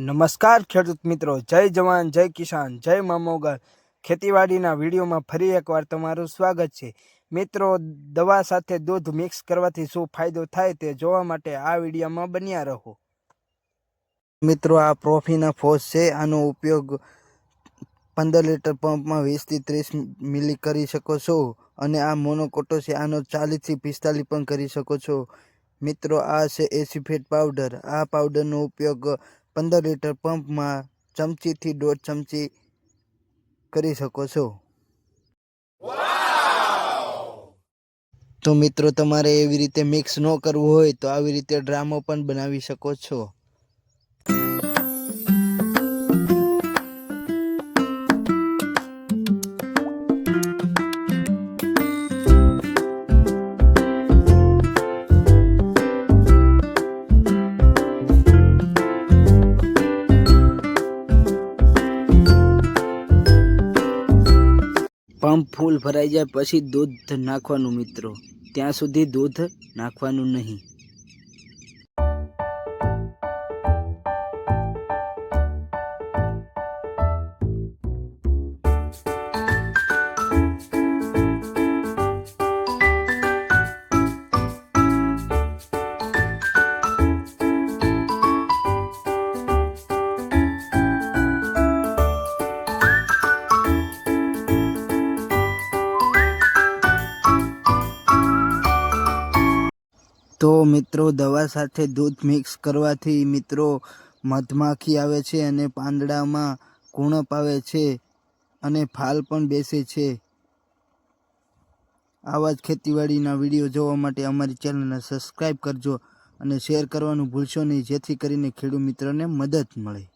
નમસ્કાર ખેડૂત મિત્રો, જય જવાન, જય કિસાન, જય મામોગર ખેતીવાડીના વિડીયોમાં ફરી એકવાર તમારું સ્વાગત છે. મિત્રો, દવા સાથે દૂધ મિક્સ કરવાથી શું ફાયદો થાય તે જોવા માટે આ વિડીયોમાં બન્યા રહો. મિત્રો, આ પ્રોફીના ફોસ છે. આનો ઉપયોગ પંદર લીટર પંપમાં વીસથી ત્રીસ મિલી કરી શકો છો અને આ મોનોકોટો છે. આનો ચાલીસથી પિસ્તાલીસ પણ કરી શકો છો. મિત્રો, આ છે એસિફેટ પાવડર. આ પાવડરનો ઉપયોગ પંદર લીટર પંપમાં ચમચીથી દોઢ ચમચી કરી શકો છો. તો મિત્રો, તમારે એવી રીતે મિક્સ ન કરવું હોય તો આવી રીતે ડ્રામો પણ બનાવી શકો છો. પંપ ફૂલ ભરાઈ જાય પછી દૂધ નાખવાનું મિત્રો. ત્યાં સુધી દૂધ નાખવાનું નહીં. તો મિત્રો, દવા સાથે દૂધ મિક્સ કરવાથી મિત્રો મધમાખી આવે છે અને પાંદડામાં કુણપ આવે છે અને ફાલ પણ બેસે છે. આવા જ ખેતીવાડીના વીડિયો જોવા માટે અમારી ચેનલને સબસ્ક્રાઈબ કરજો અને શેર કરવાનું ભૂલશો નહીં, જેથી કરીને ખેડૂત મિત્રોને મદદ મળે.